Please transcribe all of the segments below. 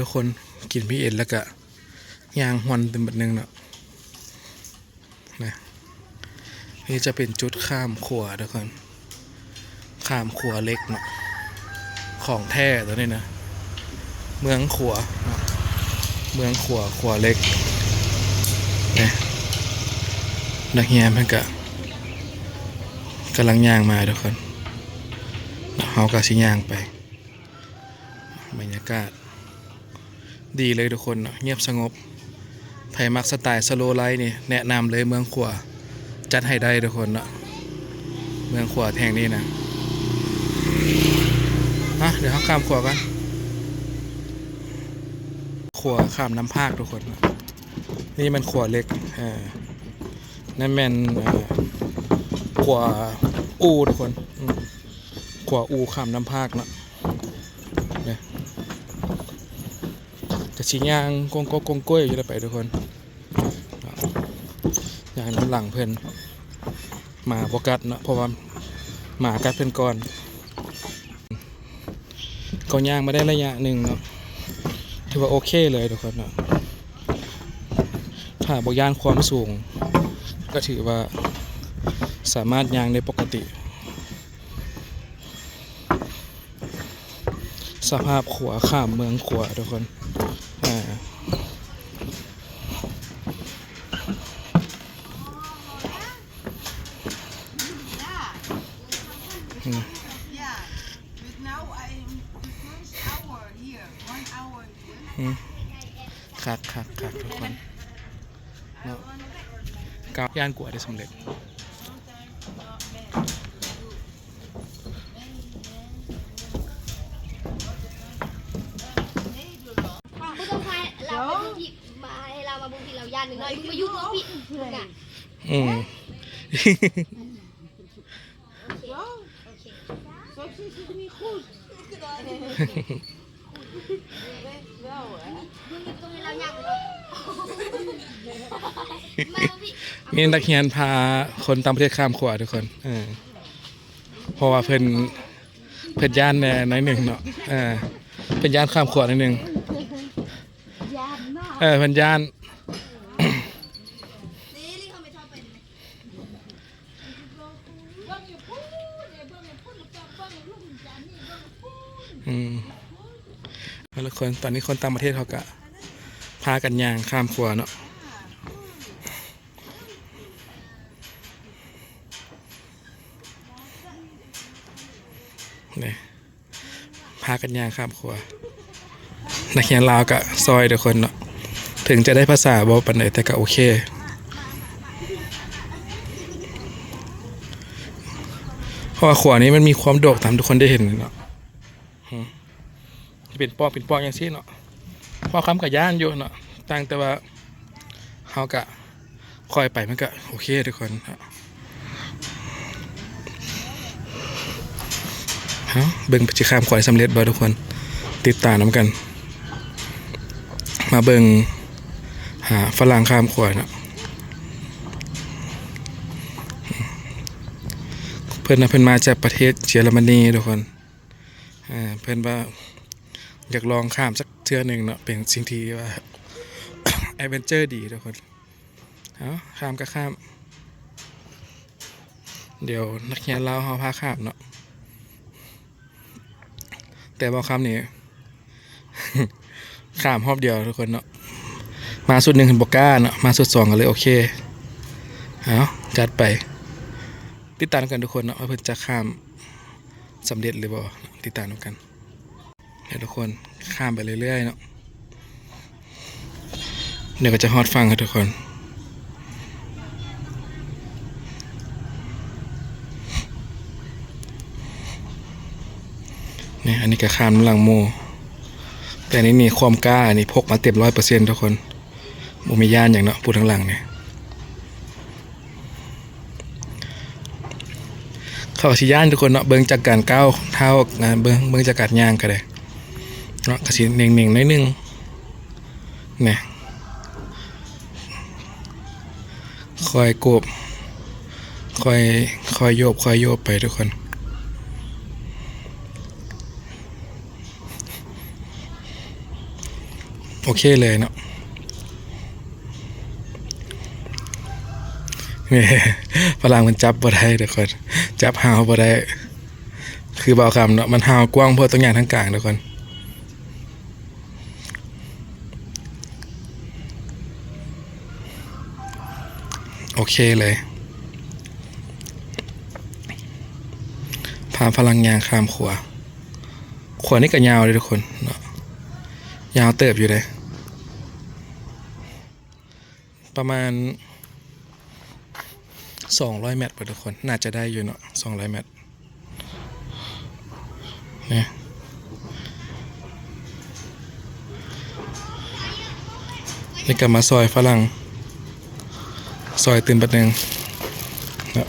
ทุกคนกินพี่เอ็นแล้วก็ยางฮอนเป็นแบบนึงเนาะนะนี่จะเป็นจุดข้ามขัวทุกคนข้ามขัวเล็กเนาะของแท้ตัวนี้นะ เมืองขัวเมืองขัวขัวเล็กนะนักเฮียมันก็กำลังย่างมาทุกคนเนาะเขาก็สิย่างไปบรรยากาศ ดีเลยทุกคนเงียบสงบไผมักสไตล์สโลไลท์นี่แนะนำเลยเมืองขวาจัดให้ได้ทุกคนเนาะเมืองขวาแห่งนี้นะอะเดี๋ยวข้ามขวากันขวาข้ามน้ำภาคทุกคน นี่มันขวาเล็กอ่านั่นแมนเอ่อขวาอูทุกคนอืมขวาอูข้ามน้ำภาคเนาะ ระชิย่างกงกกงก้อยอยู่แล้วไปทุกคนย่างน้ำหลังเพื่อนหมาบกัดเนาะเพราะว่าหมากัดเพื่อนก่อนก็ย่างมาได้ระยะหนึ่งเนาะถือว่าโอเคเลยทุกคนเนาะถ้าบกย่านความสูง ก็ถือว่าสามารถย่างได้ปกติ สภาพขวาข้ามเมืองขวาทุกคน คักคักคักทุกคนเนาะก้าวย่านกว่าได้สำเร็จไม่ต้องพายเราไปบุญที่มาให้เรามาบุญที่เราย่านหนึ่งหน่อยมึงมายุ่งกับพี่มึงอะอืม Zo zit het niet goed. มึงต้องให้เราย่างไปเลยมาพี่ นี่นักเรียนพาคนต่างประเทศข้ามขวาทุกคนเออเพราะว่าเพิ่นเพิ่นย่านแหน่หน้อยหนึ่งเนาะเออเพิ่นย่านข้ามขวาหน่อยหนึ่งย่านมากเออเพิ่นย่านนี่ลิงเขาไม่ชอบเป็นอืมแล้วคนตอนนี้คนต่างประเทศเขาก็พากันย่างข้ามขวาเนาะนี่พา กันยางข้ามขวานักเรียนลาวก็ซอยทุกคนเนาะถึงจะได้ภาษาบ่ปันใดแต่ก็โอเค เพราะว่าขวานี้มันมีความโดกตามทุกคนได้เห็นเนาะจะเป็นปอกเป็นปอกอย่างซี่เนาะปอกคำกับย่านอยู่เนาะต่างแต่ว่าเขากะคอยไปมันก็โอเคทุกคน เบิ่งปฏิคามขวายสำเร็จบ่ทุกคน ติดตามน้ำกัน มาเบิ่งหาฝรั่งข้ามขวยเนาะเพิ่นนะเพิ่อนมาจากประเทศเยอรมนีทุกคนเพิ่อนว่าอยากลองข้ามสักเทือหนึ่งเนาะเป็นสิ่งที่ว่าแอดเวนเจอร์ดีทุกคนเอาข้ามก็ข้าม เดี๋ยวนักเรียนเราเขาพาข้ามเนาะ แต่บางคำนี่ข้ามรอบเดียวทุกคนเนาะมาสุดหนึ่งเห็นบอกก้าเนาะมาสุดสองกันเลยโอเคเอาจัดไป ติดตามกันทุกคนเนาะว่าเพิ่นจะข้ามสำเร็จหรือเปล่าติดตามกันเดี๋ยวทุกคนข้ามไปเรื่อยๆเนาะเดี๋ยวก็จะฮอดฟังครับทุกคน นี่อันนี้ก็ข้ามหลังโม แต่อันนี้นี่ความกล้านี่พกมาเต็มร้อยเปอร์เซ็นต์ทุกคนโมมีย่านอย่างเนาะพูดทั้งหลังเนี่ยเขาสิย่านทุกคนเนาะเบิ่งจากการก้าวเท้างานเบิ่งเบิ่งจากการย่างก็ได้เนาะกระสิเน่งเน่งน้อยหนึงเนี่ยคอยกบคอยคอยโยบคอยโยบไปทุกคน โอเคเลยเนาะนี่ฝรั่งมันจับบ่ได้ทุกคนจับหาวบ่ได้ คือเบาคำเนาะมันหาวกว้างเพราะตรงอย่างทั้งกลางทุกคนโอเคเลยพาพลังยางข้ามขวาขวานี่ก็ยาวเลยทุกคนเนาะยาวเติบอยู่เลย ประมาณสองร้อยเมตรไปทุกคน น่าจะได้อยู่เนาะสองร้อยเมตรเนี่ยนี่กลับมาซอยฝรั่ง ซอยตื่นปัดหนึ่งเนาะ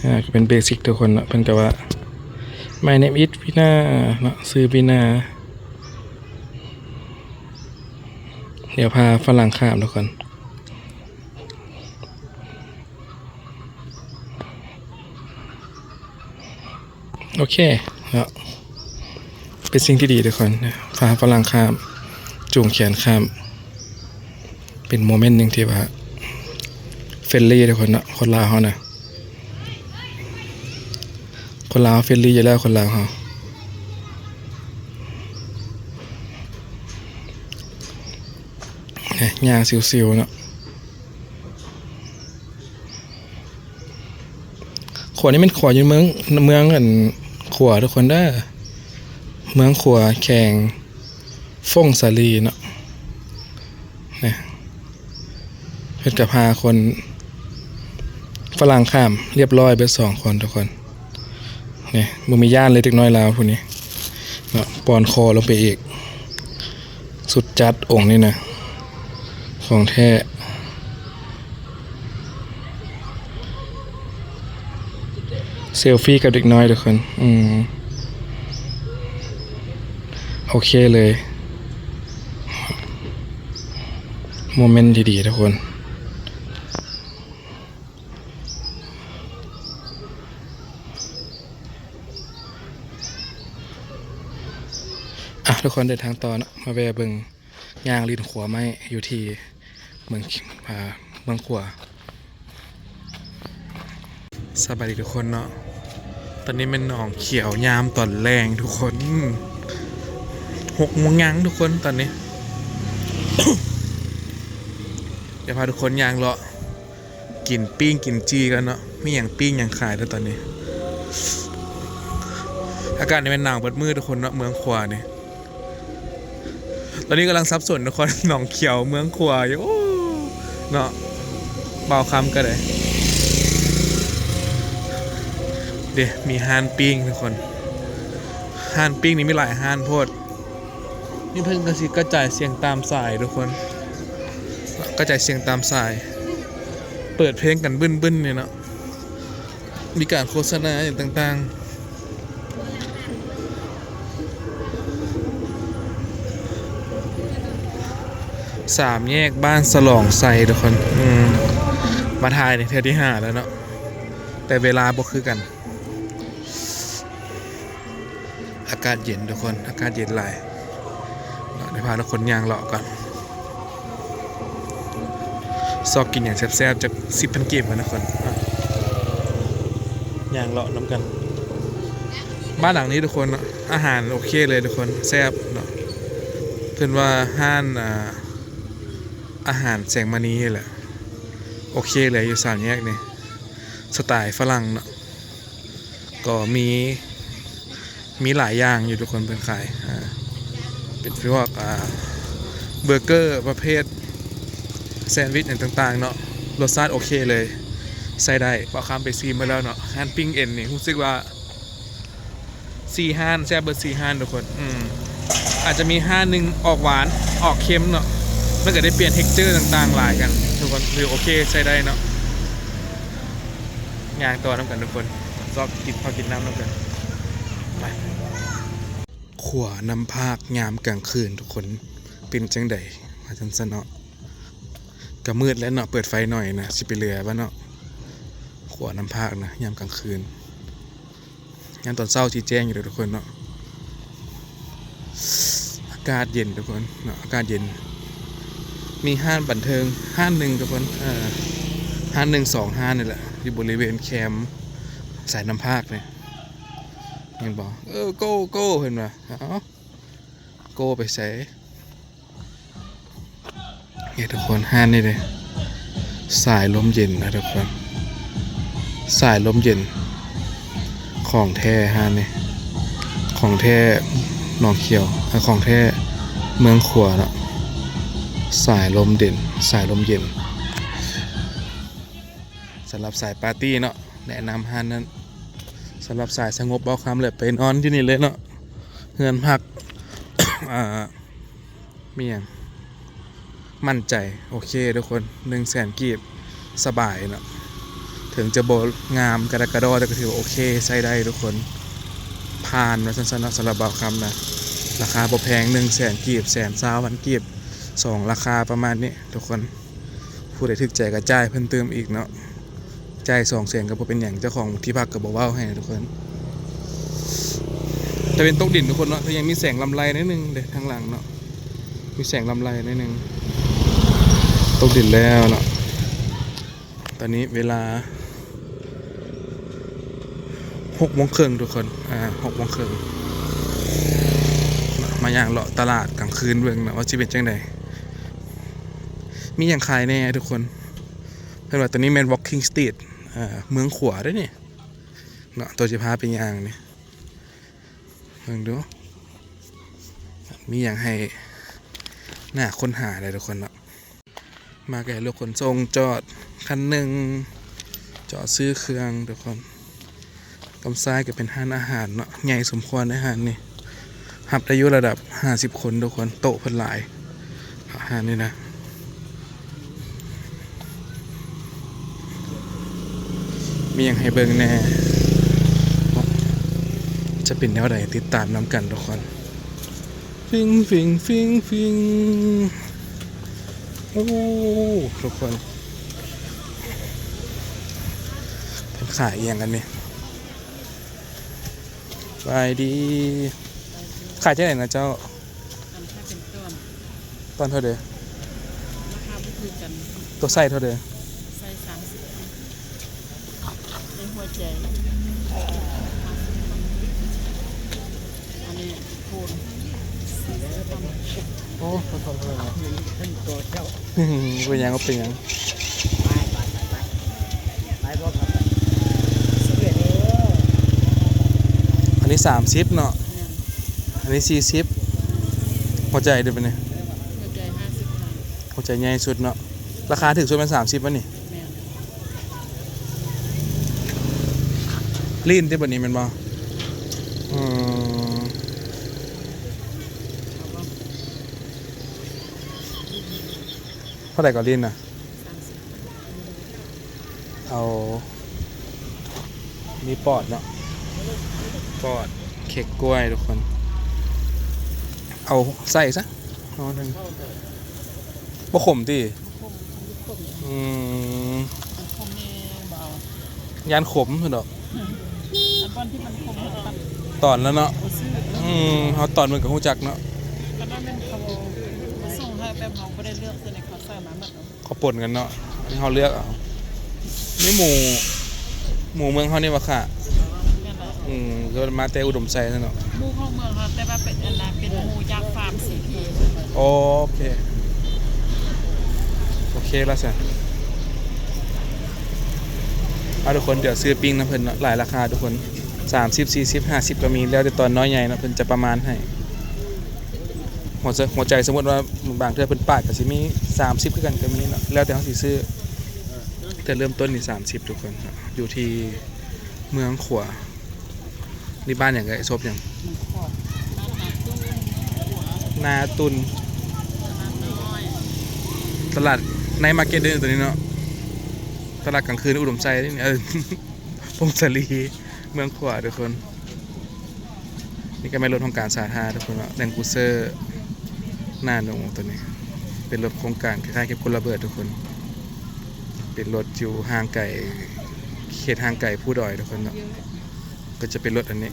อ่าก็เป็นเบสิกทุกคนเนาะเพิ่นก็ว่า My name is พี่นาเนาะซื้อพี่นาเดี๋ยวพาฝรั่งข้ามทุกคนโอเคเนาะเป็นสิ่งที่ดีทุกคนพาฝรั่งข้ามจูงแขนข้าม เป็นโมเมนต์หนึ่งที่ว่าเฟรนลี่ทุกคนเนาะคนลาวเขานะ คนลาวเฟรนลี่อยู่แล้วคนลาวเขาเนี่ยยางซิวๆเนาะขวานี่เป็นขวาอยู่เมืองเมืองอันขวาทุกคนได้อเมืองขวแข่งฟงสาลีเนาะเนี่ยเพื่อนกับพาคนฝรั่งข้ามเรียบร้อยไปสองคนทุกคน เนี่ยมึงมีย่านเลยเด็กน้อยลาวพวกนี้เนาะปอนคอลงไปอีก สุดจัดองค์นี่นะของแท้เซลฟี่กับเด็กน้อยทุกคน อืม โอเคเลย โมเมนต์ดีๆทุกคน ทุกคนเดินทางต่อนะมาแวะเบิงยางลินขัวไม้อยู่ที่เมืองอ่าเมืองขัวสบายดีทุกคนเนาะ ตอนนี้เป็นหนองเขียวยามตอนแรงทุกคนหกโมงยังทุกคนตอนนี้ เดี๋ยวพาทุกคนยางเลาะกินปิ้งกินจีกันเนาะมีอย่างปิ้งอย่างขายแล้วตอนนี้ อากาศนี่เป็นหนาวเบิดมืดทุกคนเนาะเมืองขวาเนี่ย อนนี้กำลังซับสนนครหนองเขียวเมืองขวอยู่เนาะเบาคำก็ได้เดี๋ยวมีฮานปิ้งทุกคนฮานปิ้งนี่มีหลายฮานโพดนี่เพิ่งกระซิกระจายเสียงตามสายทุกคนกระจายเสียงตามสาย เปิดเพลงกันบึ้นบึ้นๆเนี่ยเนาะมีการโฆษณาอย่างต่างๆ สามแยกบ้านสลองไซทุกคนมมาถ่ายในเทอที่ห้าแล้วเนาะแต่เวลาบ่คือกัน อากาศเย็นทุกคน อากาศเย็นหลายเดี๋ยวพาทุกคนย่างเลาะก่อนซอกกินอย่างแซ่บๆจากสิบพันเก็บกันะคนอย่างเลาะน้ำกัน บ้านหลังนี้ทุกคนอาหารโอเคเลยทุกคนแซ่บเนาะเพื่อนว่าห้านอ่า อาหารแสงมณีนี่แหละ โอเคเลยอยู่สามแยกนี่สไตล์ฝรั่งเนาะก็มีมีหลายอย่างอยู่ทุกคนเป็นขายเป็นพวกเบอร์เกอร์ประเภทแซนด์วิชต่างๆเนาะรสชาติโอเคเลยใส่ได้พอข้ามไปซีมาแล้วเนาะฮันปิ้งเอ็นนี่รู้สึกว่าซีฮานแซ่บเบอร์ซีฮานทุกคน อืมอาจจะมีห้านหนึ่งออกหวานออกเค็มเนาะ มันก็ได้เปลี่ยนเท็กเจอร์ต่างๆหลายกัน ทุกคนคือโอเคใช้ได้เนาะยางตัวน้ำกันทุกคนซอกกินพอกินน้ำน้ำกันไปขวานำภาคยามกลางคืนทุกคนเป็นจังใดมาจันสนเนาะก็มืดแล้วเนาะเปิดไฟหน่อยนะสิไปเรือบ้านเนาะขวน้ำภาคนะยามกลางคืนยามตอนเช้าที่แจ้งอยู่เลยทุกคนเนาะอากาศเย็นทุกคนเนาะอากาศเย็น มีห้านบันเทิงห้านหนึ่งทุกคนเอ่อห้านหนึ่งสองห้านนี่แหละ อยู่บริเวณแคมป์สายน้ำภาคเนี่ยเห็นบอกเออโก้โก้เห็นป่ะเอ้าโก้ไปใส่เนี่ยทุกคนห้านนี่เลยสายลมเย็นนะทุกคนสายลมเย็น ของแท้ห้านนี่ของแท้หนองเขียวของแท้เมืองขัวเนาะ สายลมเด่น สายลมเย็นสำหรับสายปาร์ตี้เนาะแนะนำฮันนั้นสำหรับสายสงบเบาความเลยไปนอนที่นี่เลยเนาะเฮือนพักอ่ามีอย่างมั่นใจ โอเคทุกคนหนึ่งแสนกีบสบายเนาะถึงจะโบงามกระดกกระดอแต่ก็ถือว่าโอเคใช้ได้ทุกคนผ่านมาสั้นๆเนสำหรับเบาคำนะราคาบ่แพงหนึ่งแสนกีบแสนสาวพันกีบ สองราคาประมาณนี้ทุกคนผู้ใดถึกใจก็จ่ายเพิ่มเติมอีกเนาะจ่ายสองแสนก็บ่เป็นอย่างเจ้าของที่พักก็บอกว่าให้ทุกคนจะเป็นตกดินทุกคนเนาะยังมีแสงลำไรนิดนึงเด็ทางหลังเนาะมีแสงลำไรนิดนึงตกดินแล้วเนาะตอนนี้เวลาหกโมงครึ่งทุกคนอ่าหกโมงครึ่งมาอย่างเลาะตลาดกลางคืนเบิ่งนะว่าจะเป็นจังได มีอย่างขายแน่ทุกคนเพิ่นว่าตอนนี้แมน walking street เมืองขวาด้วยนี่เนาะตัวจะพาไปย่างนี่เบิ่งดู มีอย่างให้หน้าค้นหาเลยทุกคนเนาะมาแก่รถขนส่งจอดคันหนึ่งจอดซื้อเครื่องทุกคนกำซ้ายก็เป็นห้านอาหารเนาะใหญ่สมควรอาหารนี่หับอายุระดับ 50 คนทุกคนโต๊ะเพิ่นหลายอาหารนี่นะ มีอย่างให้เบิ่งแหน่ จะเป็นแนวใดติดตามน้ำกันทุกคน ฟิงฟิงฟิงฟิงโอ้ทุกคนเพิ่นขายอหย่างกันนี่บายดีขายที่ไหนนะเจ้าอันถ้าเป็นต้นตอนเท่าเดอราคาไม่คือกันตัวไส้เท่าเดอ ไส้สามสิบในหัวใจอันนี้โคนสีแล้วทำ โอ้ตัวเท่าไหร่ เป็นยังก็เป็นยังอันนี้สามสิบเนาะเนี่ยอันนี้สี่สิบหัวใจเดี๋ยวเป็นไงหัวใจห้าสิบพันหัวใจใหญ่สุดเนาะราคาถึงสุดเป็นสามสิบวะนี่แม่นลีนที่บนนี้แมันบ่อืม เขาว่า เท่าไหร่ก็ลีนนะสามสิบเอามีปอดเนาะปอดเค้กกล้วยทุกคน เอาใส่ซะเอาหนึ่งบ่ขมติคมยุคคมอืมอันคมนี่เบายานขมสุดดอกอันบอนที่มันคมตัดตอนแล้วเนาะโอซื้ออืมเขาตอนมันกับหูจักเนาะก็นั่นเป็นเขาเขาส่งให้แบบน้องไม่ได้เลือกแต่ในเขาใส่มาหมด เอาเขาป่นกันเนาะอันนี้เขาเลือกเอานี่หมูหมูเมืองเขานี่วะค่ะแม่นแหละอืมก็มาแต่อุดมใจนั่นเนาะหมูเข้าเมืองค่ะแต่ว่าเป็นอันนั้นเป็นหมูจากฟาร์มสีพีโอเค โอเคแล้วสิเอาทุกคนเดี๋ยวซื้อปิ้งน้ำเพิ่นเนาะหลายราคาทุกคน30 40 50ก็มีแล้วแต่ตอนน้อยใหญ่เนาะเพิ่นจะประมาณให้ หัวใจหัวใจสมมติว่าบางเทื่อเพิ่นปาดก็สิมี30คือกันก็มีเนาะแล้วแต่เฮาสิซื้อแต่เริ่มต้นนี่30 ทุกคนอยู่ที่เมืองขวานี่บ้านอย่างไรซบอย่างนขอบน้ำหนักตู้หัวนาตุนตลาดในมาร์เก็ตเดินตัวนี้เนาะตลาดกลางคืนอุดมใจนี่เออพงศลีเมืองขวาทุกคน นี่ก็ไม่รถของการสาธารณะทุกคนเนาะแดงกูเซอร์ หน้าหนงตัวนี้ เป็นรถโครงการคล้ายๆก็บคนระเบิดทุกคน เป็นรถอยู่ห่างไกลเขตห่างไกลผู้ดอยทุกคนเนาะก็จะเป็นรถอันนี้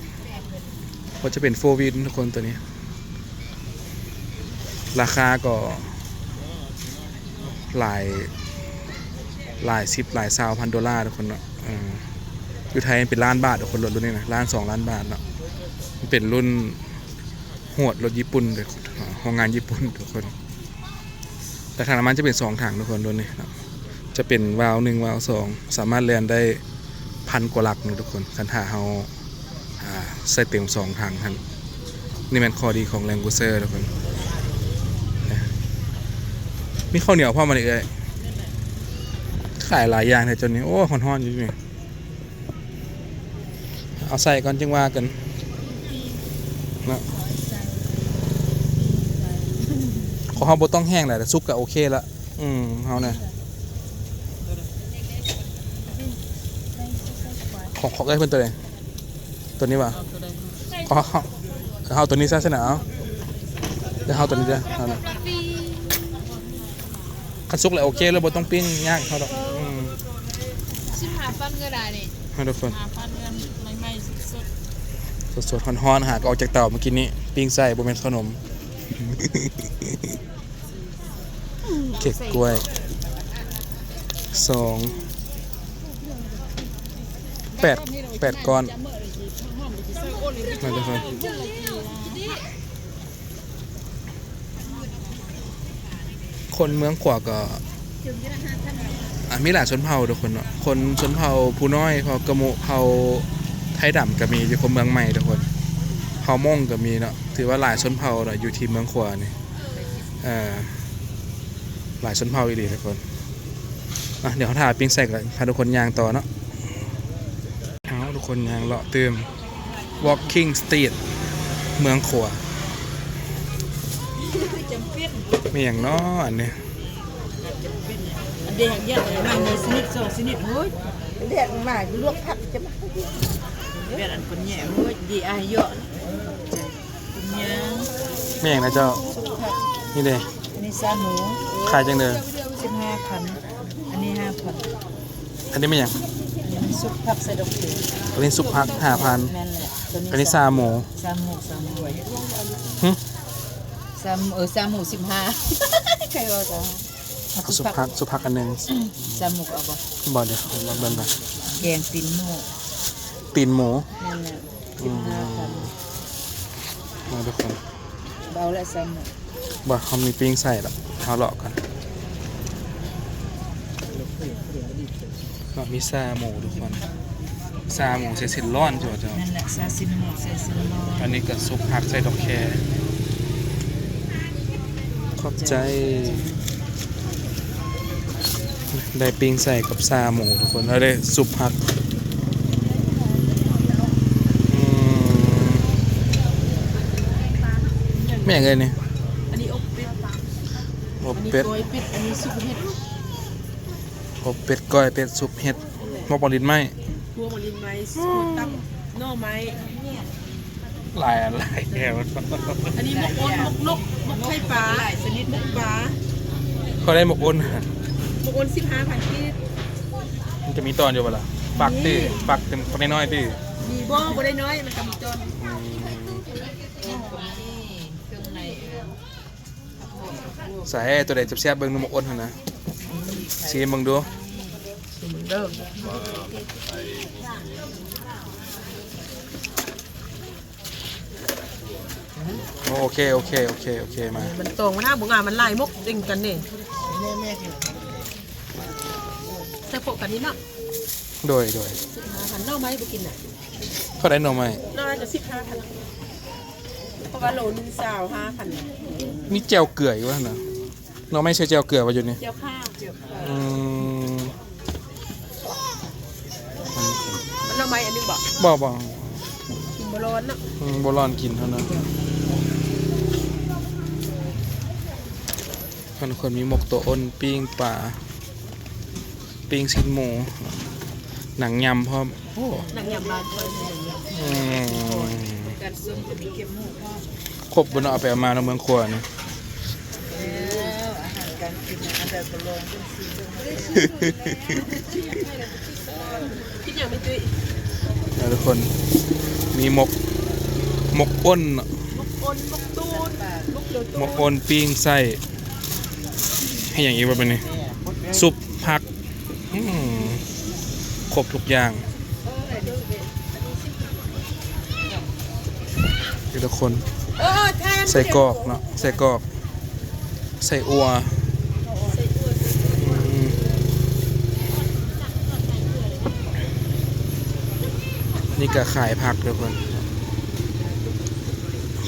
ก็จะเป็นโฟวินทุกคนตัวนี้ ราคาก็หลายหลายสิบหลายซาวพันดอลลาร์ทุกคนเนาะอยู่ไทยเป็นล้านบาททุกคนรถรุ่นนี้นะล้านสองล้านบาทเนาะเป็นรุ่น หวดรถญี่ปุ่นเลยโรงงานญี่ปุ่นทุกคน แต่ถังน้ำมันจะเป็นสองถังทุกคนรุ่นนี้เนะจะเป็นวาล์วหนึ่งวาล์วสองสามารถแลนได้พันกว่าหลักนะทุกคนคันถ้าเราอ่าใส่เต็มสองถังทันนี่มันข้อดีของแรงกูเซอร์ทุกคนมีข้าวเหนียวพ่อมาเลยเอ้ยขายหลายอย่างเลยจนนี้โอ้หอนๆอยู่นี่เอาใส่ก่อนจึงว่ากันนะ ของเขาบต้องแห้งแหละแต่ซุปก็โอเคละอืมเอาเนี่ยของของเอ้ยเพิ่นตัวไหนตัวนี้ป่ะเอาตัวใดของเขาเขาตัวนี้ซะสนะเอาเดี๋ยวเขาตัวนี้จ้ะเอาเลยคันสุกแล้วโอเคแล้วบ่ต้องปิ้งยากเท่าดอกอืมสิบห้าฟันก็ได้นี่ให้ทุกคนหาพันเงินใหม่ๆสดสดๆฮ้อนๆหากออกจากเตาเมื่อกี้นี้ปิ้งใส่บ่แม่นขนม เค้กกล้วยสองแปดแปดก้อนนะทุกคนคนเมืองขวาก็อะมีหลายชนเผ่าทุกคนเนาะคนชนเผ่าผู้น้อยเผ่ากระโมเผ่าไทยดำก็มีอยู่คนเมืองใหม่ทุกคนเผ่ามงก็มีเนาะ ถือว่าหลายชนเผ่าเนาะอยู่ที่เมืองขวานี่อ่อหลายชนเผ่าอีหลีทุกคนอะเดี๋ยวเขาถ่ายปิ้งใส่กันพาทุกคนยางต่อเนาะเอาทุกคนยางเลาะเติม walking street เมืองขวาเมีอย่างน้ออันนี้อันเดียวแยกเลยมันสนิทสองสนิทเฮ้ยเรียกมาลวกผักจะมาเวียนอันคนแย่เฮ้ยดีอายเยอะ คุณยังมีอย่างนะเจ้า นี่เด้อันนี้ซาหมูขายจังเด้อสิบห้าพันอันนี้ห้าพันอันนี้ไม่อย่างอันนี้มันซุปผักใส่ดอกเขืออันนี้ซุปผักห้าพันแม่นแหละตัวนี้อันนี้ซาหมูซาหมูซาหมูหึซาหมูเออซาหมูสิบห้าใครว่าจะเอาซุปผักซุปผักอันหนึ่งซาหมูเอาบ่บอกเดี๋ยวเอาลองเบิ่งก่อนแกงตีนหมูตีนหมูแม่นแหละสิบห้าพัน มาทุกคนเบาและซาหมูบอกเขามีปิ้งใส่หรอกเอาเลาะกันก็มีซาหมูทุกคนซาหมูใส่สินร้อนจ้ะเจ้านั่นแหละซาซิมหมูซาซิมหมูอันนี้ก็ซุปผักใส่ดอกแครขอบใจ ได้ปิ้งใส่กับซาหมูทุกคนแล้วได้ซุปผักอืมไม่อย่างเงี้ยนี่อันนี้อบเป็ดอบอันนี้เป็ดกล้วยเป็ด อันนี้ซุปเห็ดอบเป็ดก้อยเป็ดซุปเห็ดมอบอลินไหมพวงมะลินไม้ตั้งหน่อไม้หลายอะไรแก้วอันนี้หมกอ้นหมกนกหมกไข่ปลาหลายชนิดหมกปลาเขาได้หมกอ้นหมกอ้นสิบห้าพันกีบมันจะมีตอนอยู่เปะล่าปักตื้อปักเต็มปักน้อยๆตื้อมีบ่บ่ได้น้อยมันก็มีจนอืม ใส่ตัวใดจับแซ่บเบิ่งหนูหมกอ้นหั่นนะซีมเบิ่งดูเริ่มโอเคโอเคโอเคโอเคมา มันตรงมันหน้าบุงามันลายมกดิ่งกันนี่แต่พวกกันนี้เนาะโดยโดยสิบห้าพันหน่อไม้บ่กินน่ะเขาได้หน่อไม้น่าจะสิบห้าพันเพราะ ว่าโลนึงสาวห้าพันนี่แจวเกลืออยู่วะนะหน่อไม้ใช่แจวเกลือวะอยู่นี่เจียวข้าวเจียวข้าวอืมมันหน่อไม้อันนึงบอกบ่บ่กินบ่ร้อนเนาะอืมบ่ร้อนกินเท่านั้นคนคนมีหมกตัวอ้นปิ้งปลาปิ้งชิ้นหมูหนังยำพร้อมโอ้หนังยำลายคอยหนึ่งอืม การซึมจะมีเค็มหมูพ่อครบบนเอาไปเอามาในเมืองครัวนี่แล้วอาหารการการกินอันเดอร์บลงเป็นสีเรื่องมันนะทุกคนมีหมกหมกอ้นเนาะคนมกตูนมกเดือดหมกอ้นปิ้งไส้ให้อย่างนี้ว่าเป็นไงเนี่ยมดแม่ซุปผักอืมครบทุกอย่าง ทีละคนเออทานใส่กรอกเนาะใส่กรอก ใส่อัวอืมนี่ก็ขายผักทุกคน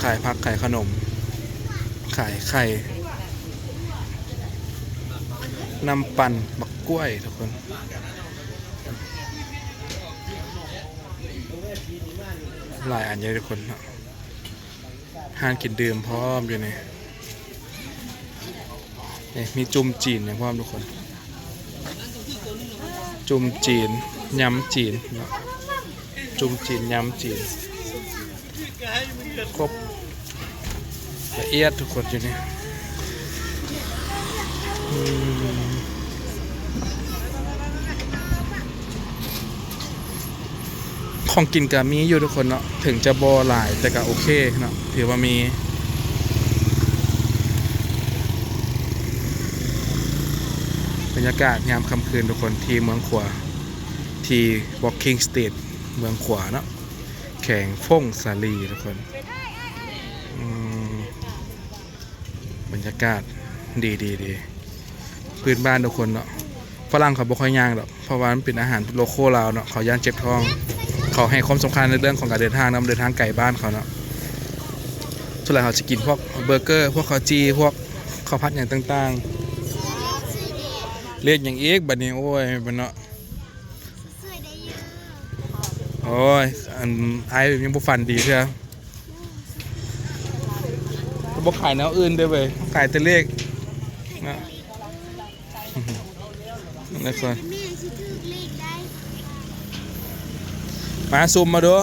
ขายผักขายขนม ขายไข่ น้ำปั่นบักกล้วยทุกคน หลายอันเยอะทุกคนเนาะ ห้านกินดื่มพร้อมอยู่นี่นี่มีจุ่มจีนอย่างพร้อมทุกคน จุ่มจีนยำจีน จุ่มจีนยำจีนครบละเอียดทุกคนอยู่นี่ของกินก็มีอยู่ทุกคนเนาะถึงจะบอหลายแต่ก็โอเคเนาะ ถือว่ามีบรรยากาศยามค่ำคืนทุกคนที่เมืองขวาที่ Walking Street เมืองขวาเนาะแข่งฟงสาลีทุกคนบรรยากาศดีดีดีพื้นบ้านทุกคนเนาะฝรั่งเขาบ่ค่อยย่างหรอกเพราะว่ามันเป็นอาหารโลโก้ลาวเนาะเขาย่างเจ็บท้อง เขาให้ความสำคัญในเรื่องของการเดินทางนำเดินทางไกลบ้านเขาเนาะ ส่วนใหญ่เขาจะกินพวกเบอร์เกอร์ พวกข้าวจี พวกข้าวผัดอย่างต่างๆ เรียกอย่างอีกบัดนี้โอ้ยบัดเนาะสวยได้เยอะโอ้ยอันไอ้ยังบ่ฟันดีเชียวบ่ขายแนวอื่นเด้อเว้ยขายแต่เลขนะนั่นคนแม่ชิถือเลขได้มาซุ่มมาดู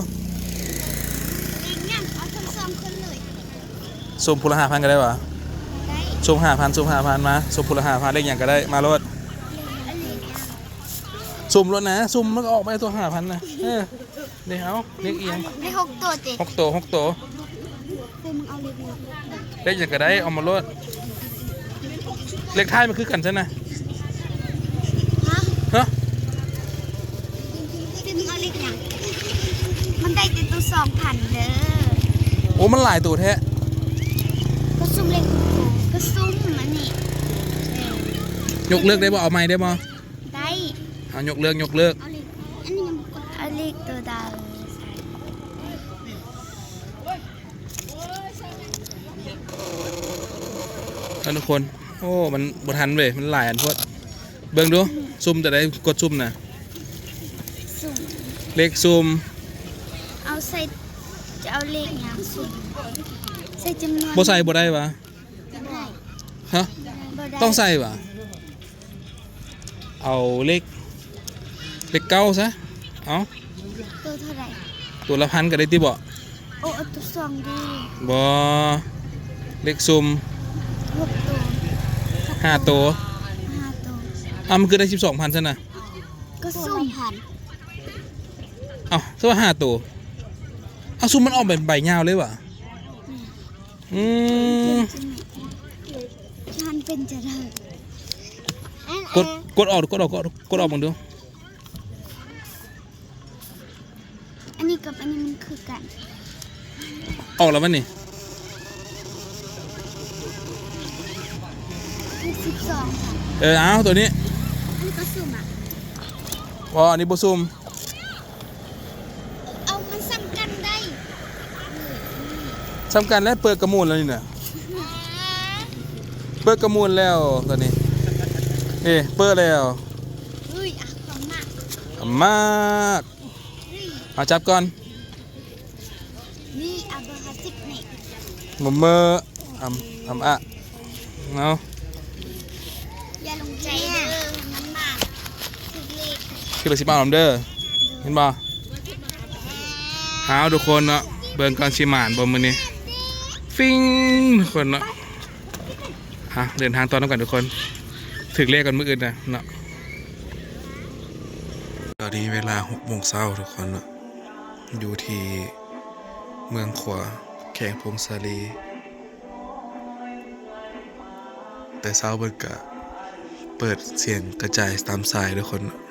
เลขเนี่ยเอาทั้งสองคนเลย ซุ่มพูละห้าพันก็ได้วะได้ซุ่มห้าพันซุ่มห้าพันมาซุ่มพูละห้าพันเลขอย่างก็ได้มาโลดซุ่มรถนะซุ่มมันก็ออกไปตัวห้าพันนะเออเดี๋ยวเอาเลขเอียงได้หกตัวเจ๊หกตัวหกตัวคือมึงเอาเลขนี้เลขอย่างก็ได้เอามาโลดเลขท้ายมันคือกันใช่ไหมฮะฮะคือมึงเอาเลขอย่างมันได้แต่ตัวสองพันเด้อโอ้มันหลายตัวแท้ ก็ซุ่มเลขคุณครูก็ซุ่มอันนี้ ยกเลิกได้บ่เอาไม่ได้บ่ได้เอายกเลิกยกเลิกเอาเลขอันนี้ยังบ่กดเอาเลขตัวดาวใส่แล้วทุกคน โอ้ มันบ่ทันเว้ยมันหลายอันโพดเบิ่งดูซุ่มจะได้กดซุ่มน่ะซุ่มเลขซุ่มเอาใส่จะเอาเลขอย่างซุ่มใส่จำนวนบ่ใส่บ่ได้วะได้ฮะบ่ได้ต้องใส่วะ เอาเลขเลขเก้าซะเอาตัวเท่าไหร่ตัวละพันก็ได้ติบ่โอ้เอาตัวสองดีบ่เลขซุ่มหกตัวห้าตัวห้าตัวอ้าวมันคือได้สิบสองพันซะนะก็ซุ่มพันเอ้าซะว่าห้าตัวเอาซุ่มมันออกเป็นใบยาวเลยวะอืมฉันเป็นจะได้ กดกดออกกดออกกดออกกดออกมึงดูอันนี้กับอันนี้มันคือกัน ออกแล้วมันนี่สิบสองค่ะเออเอาตัวนี้ อันนี้ก็ซุ่มอะพออันนี้บซุมเอามันซ้ำกันได้สำคัญแล้วเปิดกระมูลแล้วนี่น่ะเปิดกระมูลแล้วตัวนี้นี่ เปิดแล้วเฮ้ยอะของมากมากเฮ้ยเอาจับก่อน นี่เอาเบอร์ห้าสิบนี่หมุมมืออำอำอะเอาอย่าลงใจเด้อมันมากถึงเลขคือละสิบาทผมเด้อเห็นบ่หาทุกคนเนาะเบิ่งก่อนชิมานบ่มื้อนี้ฟิงทุกคนเนาะฮะเดินทางต่อน้ำกันทุกคนเถึงเลขกันมืออื่นนะเนาะตอนนี้เวลาหกโมงเช้าทุกคนเนาะอยู่ที่เมืองขวาแข่งพงศาลี แต่เช้าเบิดกะเปิดเสียงกระจายตามสายทุกคนเนาะ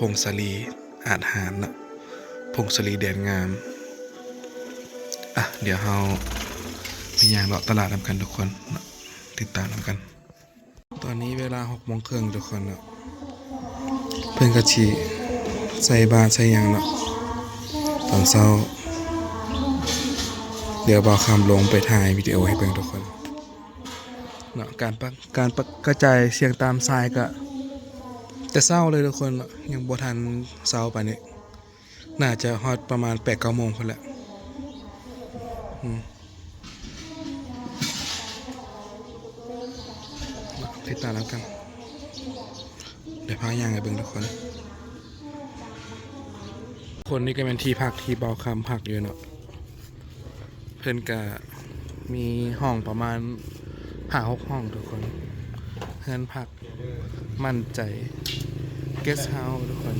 พงศลีอาจหารนะพงศลีแดนงาม อะ เดี๋ยวเราไปย่างเลาะตลาดนำกันทุกคนนะติดตามนำกัน ตอนนี้เวลาหกโมงครึ่งทุกคนเนาะเพื่อนกะชีใส่บาใส่ยังเนาะตอนเช้า เดี๋ยวบอคำลงไปถ่ายวิดีโอให้เพื่อนทุกคนเนาะการปะการปะกระจายเสียงตามสายก็ แต่เศร้าเลยทุกคนยังบ่ทันเศร้าไปนนี้น่าจะฮอตประมาณแปดเก้าโมงคนละติดตามแล้วกัน เดี๋ยวพาย่างให้เบิ่งทุกคน คนนี้ก็เป็นที่พักที่เบาคำพักอยู่เนาะเพื่อนก็มีห้องประมาณห้าหกห้องทุกคนเพื่อนพักมั่นใจ เกสเฮาส์ทุกคน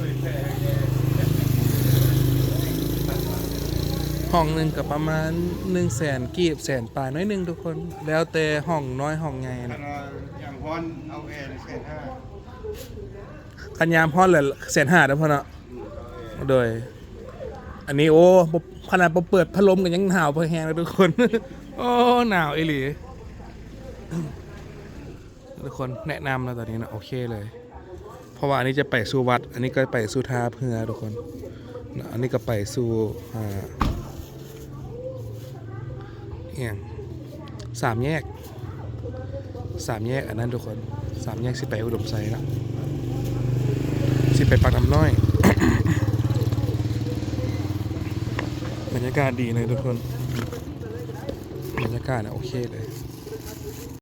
ห้องหนึ่งกับประมาณหนึ่งแสนกีบแสนปลายน้อยหนึ่งทุกคน แล้วแต่ห้องน้อยห้องใหญ่ขนะนาดอย่างพอนเอาแอร์แสนห้าคันยามพอดเหลือแสนห้าแล้วพอเนาะโดย อันนี้โอ้บ่ขนาดบ่เปิดพัดลมกันยังหนาวพอแห้งเลยทุกคน โอ้หนาวอีหลีทุกคนแนะนำแล้วตอนนี้นะโอเคเลยเพ ราะว่าอันนี้จะไปสู่วัด อันนี้ก็ไปสู่ท่าเพื่อทุกคน อันนี้ก็ไปสู่เอียงสามแยกสามแยกอันนั้นทุกคนสามแยกสิไปอุดมไซแล้วสิไปปากน้ำน้อยบรรยากาศดีเลยทุกคน บรรยากาศนะโอเคเลย